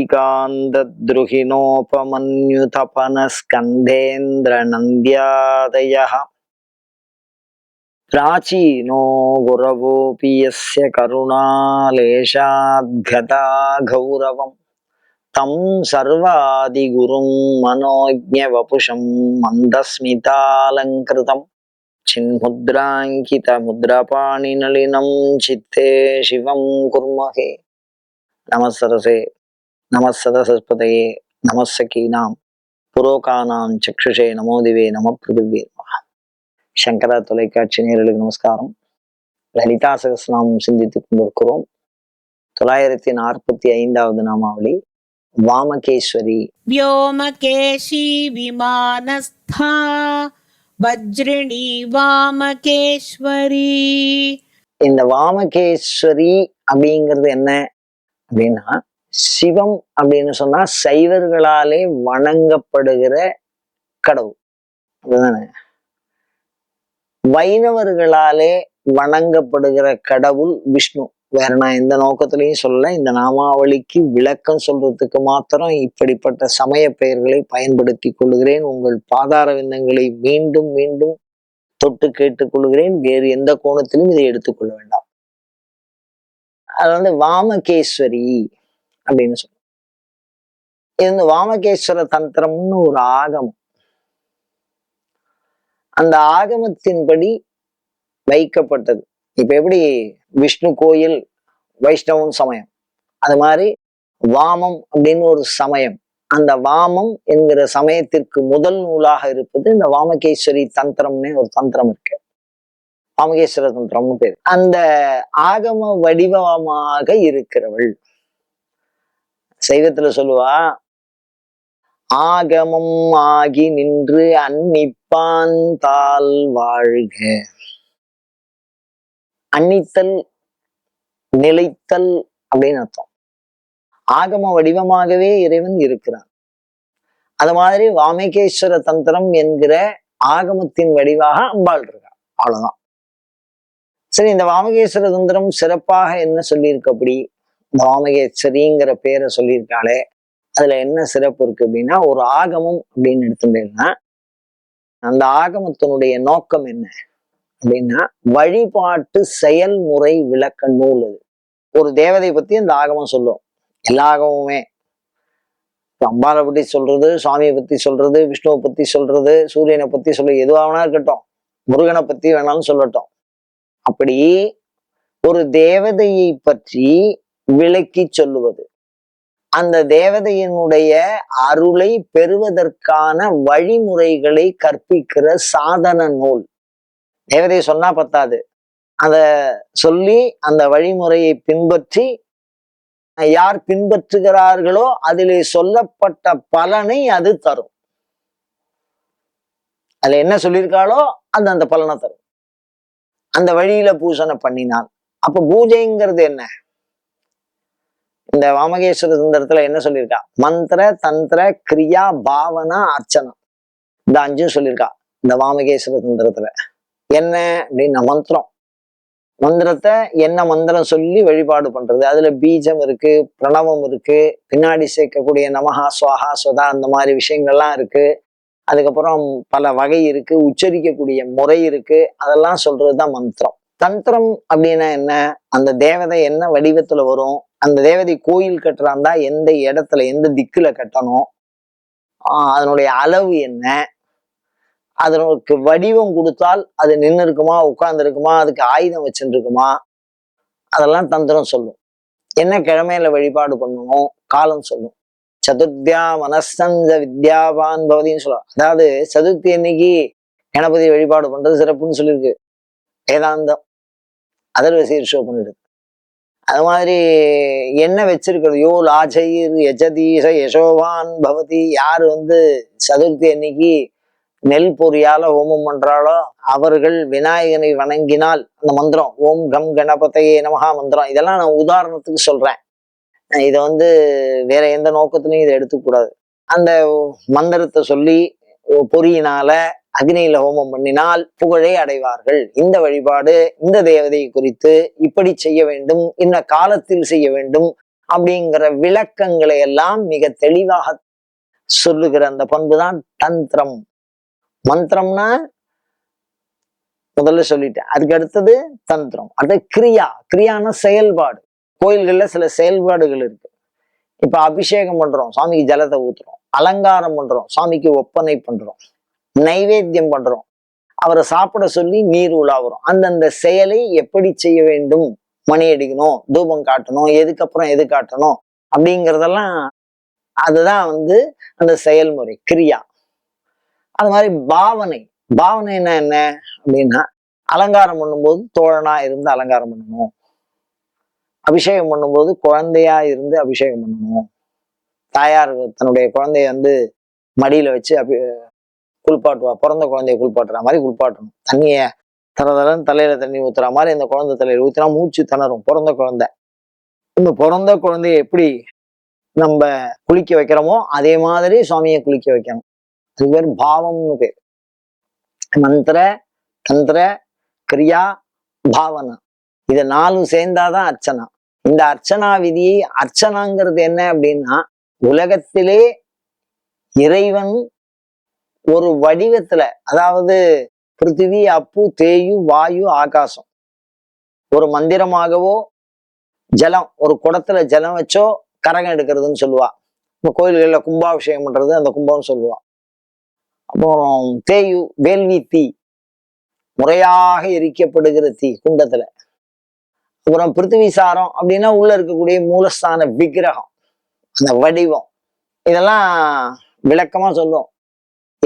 श्रीकान्तद्रुहिणोपमन्युतपनस्कन्धेन्द्रनन्द्यादयः प्राचीनो गुरवोऽपि यस्य करुणालेशाद्गता गौरवम् तं सर्वादिगुरुं मनोज्ञवपुषं मन्दस्मितालङ्कृतम् चिन्मुद्राङ्कितमुद्रपाणिनलिनं चित्ते शिवं कुर्महे नमः सरसे நமசதசஸ்பதையே நமசகீனாம் புரோகானாம் சக்ஷுஷே நமோதிவே நம பிருதிவே சங்கரா தொலைக்காட்சி நேரலுக்கு நமஸ்காரம். லலிதா சகசநாமம் சிந்தித்துக் கொண்டிருக்கிறோம். தொள்ளாயிரத்தி நாற்பத்தி ஐந்தாவது நாமாவளி. வாமகேஸ்வரி. வியோமகேஷி விமானஸ்தா. வஜ்ரிணி வாமகேஸ்வரி. இந்த வாமகேஸ்வரி அப்படிங்கிறது என்ன? அப்படின்னா சிவம் அப்படின்னு சொன்னா சைவர்களாலே வணங்கப்படுகிற கடவுள். அதுதானே? வைணவர்களாலே வணங்கப்படுகிற கடவுள் விஷ்ணு. வேற நான் எந்த நோக்கத்திலையும் சொல்ல இந்த நாமாவளிக்கு விளக்கம் சொல்றதுக்கு மாத்திரம் இப்படிப்பட்ட சமய பெயர்களை பயன்படுத்தி கொள்கிறேன். உங்கள் பாதார விந்தங்களை மீண்டும் மீண்டும் தொட்டு கேட்டுக்கொள்கிறேன் வேறு எந்த கோணத்திலும் இதை எடுத்துக்கொள்ள வேண்டாம். அது வந்து வாமகேஸ்வரி. அப்படின்னு சொல்லுவோம் இது வந்து வாமகேஸ்வர தந்திரம்னு ஒரு ஆகமம். அந்த ஆகமத்தின்படி வைக்கப்பட்டது. இப்ப எப்படி விஷ்ணு கோயில் வைஷ்ணவம் சமயம்? அது மாதிரி வாமம் அப்படின்னு ஒரு சமயம். அந்த வாமம் என்கிற சமயத்திற்கு முதல் நூலாக இருப்பது இந்த வாமகேஸ்வரி தந்திரம்னு ஒரு தந்திரம் இருக்கு. வாமகேஸ்வர தந்திரம்னு பேர். அந்த ஆகம வடிவமாக இருக்கிறவள் சைவத்துல சொல்லுவா ஆகமம் ஆகி நின்று அன்னிப்பான் தாள் வாழ்க. அன்னித்தல் நிலைத்தல் அப்படின்னு அர்த்தம். ஆகம வடிவமாகவே இறைவன் இருக்கிறான். அது மாதிரி வாமகேஸ்வர தந்திரம் என்கிற ஆகமத்தின் வடிவாக அம்பாள் இருக்கா? அவ்வளவுதான். சரி இந்த வாமகேஸ்வர தந்திரம் சிறப்பாக என்ன சொல்லியிருக்கப்படி அப்படி வாமகேஸ்வரிங்கிற பேரை சொல்லியிருக்காளே. அதுல என்ன சிறப்பு இருக்கு அப்படின்னா ஒரு ஆகமம் அப்படின்னு எடுத்துட்டேன்னா அந்த ஆகமத்தினுடைய நோக்கம் என்ன அப்படின்னா வழிபாட்டு செயல்முறை விளக்க நூல் அது. ஒரு தேவதை பத்தி அந்த ஆகமம் சொல்லும். எல்லா ஆகமுமே இப்ப பத்தி சொல்றது சுவாமியை பத்தி சொல்றது விஷ்ணுவை பத்தி சொல்றது சூரியனை பத்தி சொல்றது எதுவாக வேணா இருக்கட்டும். முருகனை பத்தி வேணாலும் சொல்லட்டும். அப்படி ஒரு தேவதையை பற்றி விளக்கி சொல்லுவது. அந்த தேவதையினுடைய அருளை பெறுவதற்கான வழிமுறைகளை கற்பிக்கிற சாதன நூல். தேவதையை சொன்னா பத்தாது. அத சொல்லி அந்த வழிமுறையை பின்பற்றி யார் பின்பற்றுகிறார்களோ அதிலே சொல்லப்பட்ட பலனை அது தரும். அதுல என்ன சொல்லியிருக்காளோ அது அந்த பலனை தரும். அந்த வழியில பூசனை பண்ணினால். அப்ப பூஜைங்கிறது என்ன? இந்த வாமகேஸ்வர சுந்தரத்துல என்ன சொல்லியிருக்கா? மந்திர தந்திர கிரியா பாவனா அர்ச்சனா. இந்த அஞ்சும் சொல்லியிருக்கா இந்த வாமகேஸ்வர சுந்தரத்துல. என்ன அப்படின்னா மந்திரம். மந்திரத்தை என்ன மந்திரம் சொல்லி வழிபாடு பண்றது? அதுல பீஜம் இருக்கு பிரணவம் இருக்கு பின்னாடி சேர்க்கக்கூடிய நமஹா சுவாஹா சுதா அந்த மாதிரி விஷயங்கள்லாம் இருக்கு. அதுக்கப்புறம் பல வகை இருக்கு உச்சரிக்கக்கூடிய முறை இருக்கு. அதெல்லாம் சொல்றதுதான் மந்திரம். தந்திரம் அப்படின்னா என்ன? அந்த தேவதை என்ன வடிவத்துல வரும்? அந்த தேவதை கோயில் கட்டுறாந்தா எந்த இடத்துல எந்த திக்குல கட்டணும்? அதனுடைய அளவு என்ன? அதனுக்கு வடிவம் கொடுத்தால் அது நின்று இருக்குமா உட்கார்ந்து இருக்குமா அதுக்கு ஆயுதம் வச்சுருக்குமா? அதெல்லாம் தந்திரம் சொல்லும். என்ன கிழமையில வழிபாடு பண்ணணும் காலம் சொல்லும். சதுர்த்தியா மனசஞ்ச வித்யாவான் பவதின்னு சொல்லுவோம் அதாவது சதுர்த்தி அன்னைக்கு கணபதி வழிபாடு பண்றது சிறப்புன்னு சொல்லியிருக்கு. வேதாந்தம். அதர்வசீர் ஷோ பண்ணிடுது அது மாதிரி என்ன வச்சிருக்கிறது யோ லாஜயிர் யஜதீச யசோவான் பவதி யார் வந்து சதுர்த்தி அன்னைக்கு நெல் பொறியால ஹோமம் பண்றாளோ அவர்கள் விநாயகனை வணங்கினால் அந்த மந்திரம் ஓம் கம் கணபதையே நமகா மந்திரம் இதெல்லாம் நான் உதாரணத்துக்கு சொல்றேன். இதை வந்து வேற எந்த நோக்கத்திலையும் இதை எடுத்துக்கூடாது அந்த மந்திரத்தை சொல்லி பொறியினால அக்னியில ஹோமம் பண்ணினால் புகழை அடைவார்கள். இந்த வழிபாடு இந்த தேவதையை குறித்து இப்படி செய்ய வேண்டும் இந்த காலத்தில் செய்ய வேண்டும் அப்படிங்கிற விளக்கங்களை எல்லாம் மிக தெளிவாக சொல்லுகிற அந்த பண்பு தான் தந்திரம். மந்திரம்னா முதல்ல சொல்லிட்டேன். அதுக்கு அடுத்தது தந்திரம். அது கிரியா. கிரியான செயல்பாடு. கோயில்கள்ல சில செயல்பாடுகள் இருக்கு. இப்ப அபிஷேகம் பண்றோம். சாமிக்கு ஜலத்தை ஊத்துறோம். அலங்காரம் பண்றோம். சாமிக்கு ஒப்பனை பண்றோம். நைவேத்தியம் பண்றோம். அவரை சாப்பிட சொல்லி நீர் உலாவுறோம். அந்தந்த செயலை எப்படி செய்ய வேண்டும்? மணி அடிக்கணும் தூபம் காட்டணும் எதுக்கப்புறம் எது காட்டணும்? அப்படிங்கிறதெல்லாம் அதுதான் வந்து அந்த செயல்முறை கிரியா. அது மாதிரி பாவனை. பாவனைன்னா என்ன? அப்படின்னா அலங்காரம் பண்ணும்போது தோழனா இருந்து அலங்காரம் பண்ணணும். அபிஷேகம் பண்ணும்போது குழந்தையா இருந்து அபிஷேகம் பண்ணணும். தாயார் தன்னுடைய குழந்தைய வந்து மடியில வச்சு அபி குளிப்பாட்டுவா பிறந்த குழந்தைய குளிப்பாட்டுற மாதிரி குளிப்பாட்டணும். தண்ணிய தரதரன்னு தலையில தண்ணி ஊத்துற மாதிரி அந்த குழந்தை தலையில ஊத்தினா மூச்சு திணறும் பிறந்த குழந்தை. இந்த பிறந்த குழந்தைய எப்படி நம்ம குளிக்க வைக்கிறோமோ அதே மாதிரி சுவாமியை குளிக்க வைக்கணும். அது பேர் பாவம்னு பேர். மந்திர தந்திர கிரியா பாவனா. இது நாலும் சேர்ந்தாதான் அர்ச்சனா. இந்த அர்ச்சனா விதியை அர்ச்சனாங்கிறது என்ன அப்படின்னா உலகத்திலே இறைவன் ஒரு வடிவத்துல அதாவது பிருத்திவி அப்பு தேயு வாயு ஆகாசம். ஒரு மந்திரமாகவோ ஜலம் ஒரு குடத்துல ஜலம் வச்சோ கரகம் எடுக்கிறதுன்னு சொல்லுவா. இப்போ கோயில்களில் கும்பாபிஷேகம் பண்றது அந்த கும்பம்னு சொல்லுவா. அப்புறம் தேயு வேள்வி தீ முறையாக எரிக்கப்படுகிற தீ குண்டத்துல. அப்புறம் பிருத்திவி சாரம் அப்படின்னா உள்ள இருக்கக்கூடிய மூலஸ்தான விக்கிரகம் அந்த வடிவம். இதெல்லாம் விளக்கமா சொல்லுவோம்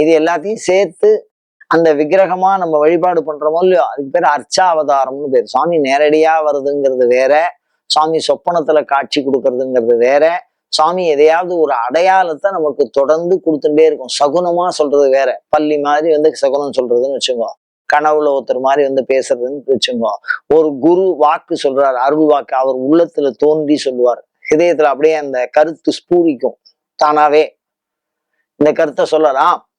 இது எல்லாத்தையும் சேர்த்து அந்த விக்கிரகமா நம்ம வழிபாடு பண்றோமோ இல்லையோ அதுக்கு பேர் அர்ச்சாவதாரம்னு பேர். சுவாமி நேரடியா வருதுங்கிறது வேற சுவாமி சொப்பனத்துல காட்சி கொடுக்கறதுங்கிறது வேற சுவாமி எதையாவது ஒரு அடையாளத்தை நமக்கு தொடர்ந்து கொடுத்துட்டே இருக்கும். சகுனமா சொல்றது வேற. பள்ளி மாதிரி வந்து சகுனம் சொல்றதுன்னு வச்சுக்கோ. கனவுல ஒருத்தர் மாதிரி வந்து பேசுறதுன்னு வச்சுக்கோ. ஒரு குரு வாக்கு சொல்றாரு அருள் வாக்கு அவர் உள்ளத்துல தோன்றி சொல்லுவார். ஹிதயத்துல அப்படியே அந்த கருத்து ஸ்பூரிக்கும். தானாவே. இந்த கருத்தை சொல்லலாம்.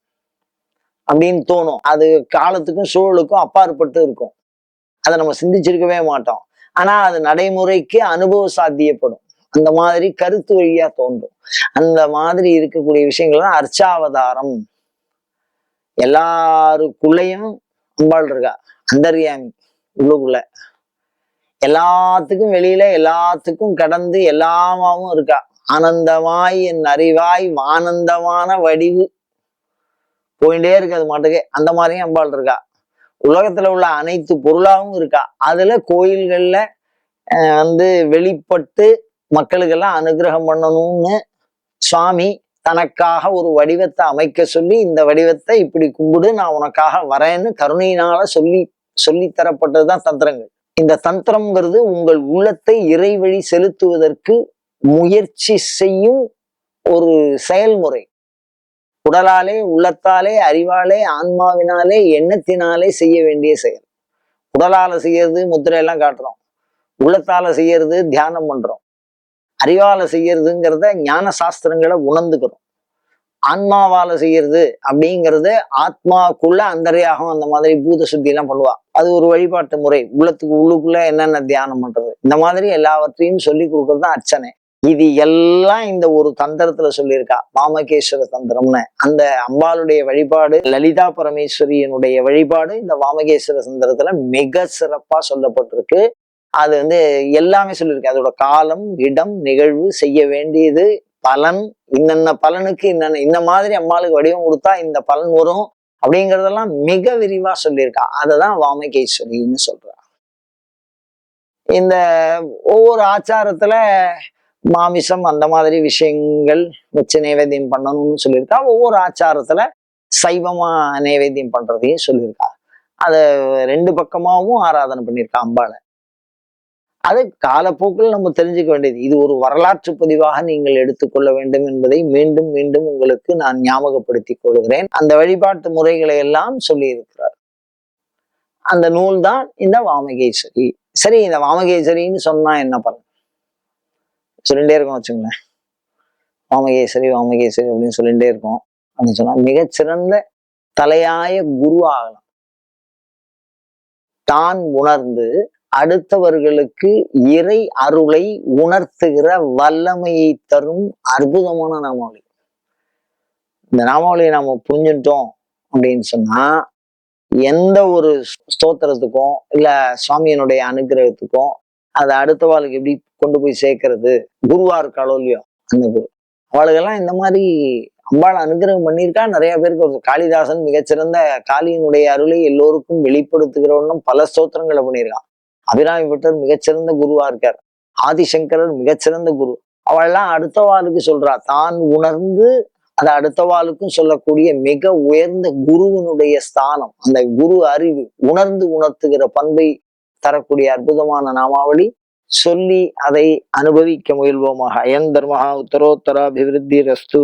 அப்படின்னு தோணும். அது காலத்துக்கும் சூழலுக்கும் அப்பாற்பட்டு இருக்கும். அதை நம்ம சிந்திச்சிருக்கவே மாட்டோம். ஆனா அது நடைமுறைக்கு அனுபவ சாத்தியப்படும். அந்த மாதிரி கருத்து வழியா தோன்றும். அந்த மாதிரி இருக்கக்கூடிய விஷயங்கள்லாம் அர்ச்சாவதாரம். எல்லாருக்குள்ளேயும் அம்பாள் இருக்கா? அந்தர்யாமி உள்ளுக்குள்ள. எல்லாத்துக்கும் வெளியில எல்லாத்துக்கும் கடந்து எல்லாமாவும் இருக்கா? ஆனந்தமாய் என் அறிவாய் ஆனந்தமான வடிவு. போயிட்டே இருக்கு அது மாட்டுக்கு. அந்த மாதிரியும் அம்பாள் இருக்கா. உலகத்துல உள்ள அனைத்து பொருளாவும் இருக்கா. அதுல கோயில்கள்ல அஹ், வந்து வெளிப்பட்டு மக்களுக்கெல்லாம் அனுகிரகம் பண்ணணும்னு சுவாமி தனக்காக ஒரு வடிவத்தை அமைக்க சொல்லி இந்த வடிவத்தை இப்படி கும்பிடு நான் உனக்காக வரேன்னு கருணையினால சொல்லி சொல்லித்தரப்பட்டதுதான் தந்திரங்கள். இந்த தந்திரம்ங்கிறது உங்கள் உள்ளத்தை இறைவழி செலுத்துவதற்கு முயற்சி செய்யும் ஒரு செயல்முறை. உடலாலே உள்ளத்தாலே அறிவாலே ஆன்மாவினாலே எண்ணத்தினாலே செய்ய வேண்டிய செயல். உடலால செய்யறது முத்திரை எல்லாம் காட்டுறோம். உள்ளத்தால செய்யறது தியானம் பண்றோம். அறிவால செய்யறதுங்கிறத ஞான சாஸ்திரங்களை உணர்ந்துக்கிறோம். ஆன்மாவால செய்யறது அப்படிங்கிறது ஆத்மாக்குள்ள அந்தரையாகும் அந்த மாதிரி பூத சுத்தி எல்லாம் பண்ணுவா. அது ஒரு வழிபாட்டு முறை. உள்ளத்துக்கு உள்ளுக்குள்ள என்னென்ன தியானம் பண்றது? இந்த மாதிரி எல்லாவற்றையும் சொல்லி கொடுக்கறது தான் அர்ச்சனை. இது எல்லாம் இந்த ஒரு தந்திரத்துல சொல்லியிருக்கா. வாமகேஸ்வர தந்திரம்னு. அந்த அம்பாளுடைய வழிபாடு லலிதா பரமேஸ்வரியனுடைய வழிபாடு இந்த வாமகேஸ்வர தந்திரத்துல மிக சிறப்பா சொல்லப்பட்டிருக்கு. அது வந்து எல்லாமே சொல்லியிருக்கு. அதோட காலம் இடம் நிகழ்வு செய்ய வேண்டியது பலன் இன்னென்ன பலனுக்கு இன்னென்ன இந்த மாதிரி அம்மாளுக்கு வடிவம் கொடுத்தா இந்த பலன் வரும் அப்படிங்கறதெல்லாம் மிக விரிவா சொல்லியிருக்கா. அததான் வாமகேஸ்வரின்னு சொல்றா. இந்த ஒவ்வொரு ஆச்சாரத்துல மாமிசம் அந்த மாதிரி விஷயங்கள் வச்சு நைவேத்தியம் பண்ணணும்னு சொல்லியிருக்கா. ஒவ்வொரு ஆச்சாரத்துல சைவமா நைவேத்தியம் பண்றதையும் சொல்லியிருக்கா. அதை ரெண்டு பக்கமாவும் ஆராதனை பண்ணியிருக்கா அம்பாளை. அது காலப்போக்கில் நம்ம தெரிஞ்சுக்க வேண்டியது. இது ஒரு வரலாற்று பதிவாக நீங்கள் எடுத்துக்கொள்ள வேண்டும் என்பதை மீண்டும் மீண்டும் உங்களுக்கு நான் ஞாபகப்படுத்தி கொள்கிறேன். அந்த வழிபாட்டு முறைகளை எல்லாம் சொல்லியிருக்கிறார். அந்த நூல் தான் இந்த வாமகேஸ்வரி சரி இந்த வாமகேஸ்வரின்னு சொன்னா என்ன பண்ண சொல்லிட்டே இருக்கோம் வச்சுங்களேன் வாமகேஸ்வரி வாமகேஸ்வரி அப்படின்னு சொல்லிகிட்டே இருக்கோம். அப்படின்னு சொன்னா மிகச்சிறந்த தலையாய குரு ஆகலாம் தான் உணர்ந்து அடுத்தவர்களுக்கு இறை அருளை உணர்த்துகிற வல்லமையை தரும் அற்புதமான நாமாவளி. இந்த நாமாவளியை நாம புரிஞ்சுட்டோம் அப்படின்னு சொன்னா எந்த ஒரு ஸ்தோத்திரத்துக்கும் இல்ல சுவாமியினுடைய அனுகிரகத்துக்கும் அதை அடுத்த வாழ்க்கை எப்படி கொண்டு போய் சேர்க்கறது? குருவா இருக்காளோ இல்லையோ அந்த குரு. அவளுக்கெல்லாம் இந்த மாதிரி அம்பாள் அனுகிரகம் பண்ணியிருக்கா. நிறைய பேருக்கு ஒரு காளிதாசன் மிகச்சிறந்த காளியினுடைய அருளை எல்லோருக்கும் வெளிப்படுத்துகிறவனும் பல ஸ்தோத்திரங்களை பண்ணியிருக்கான். அபிராமி பட்டர் மிகச்சிறந்த குருவா இருக்கார். ஆதிசங்கரர் மிகச்சிறந்த குரு. அவள்லாம் அடுத்த வாளுக்கு சொல்றா தான் உணர்ந்து அதை அடுத்த வாளுக்கும் சொல்லக்கூடிய மிக உயர்ந்த குருவினுடைய ஸ்தானம் அந்த குரு அறிவு உணர்ந்து உணர்த்துகிற பண்பை தரக்கூடிய அற்புதமான நாமாவளி சொல்லி அதை அனுபவிக்க முயல்வோமாக. அயன் தர்மஹா உத்தரோத்தராபிவிருத்தி ரஸ்து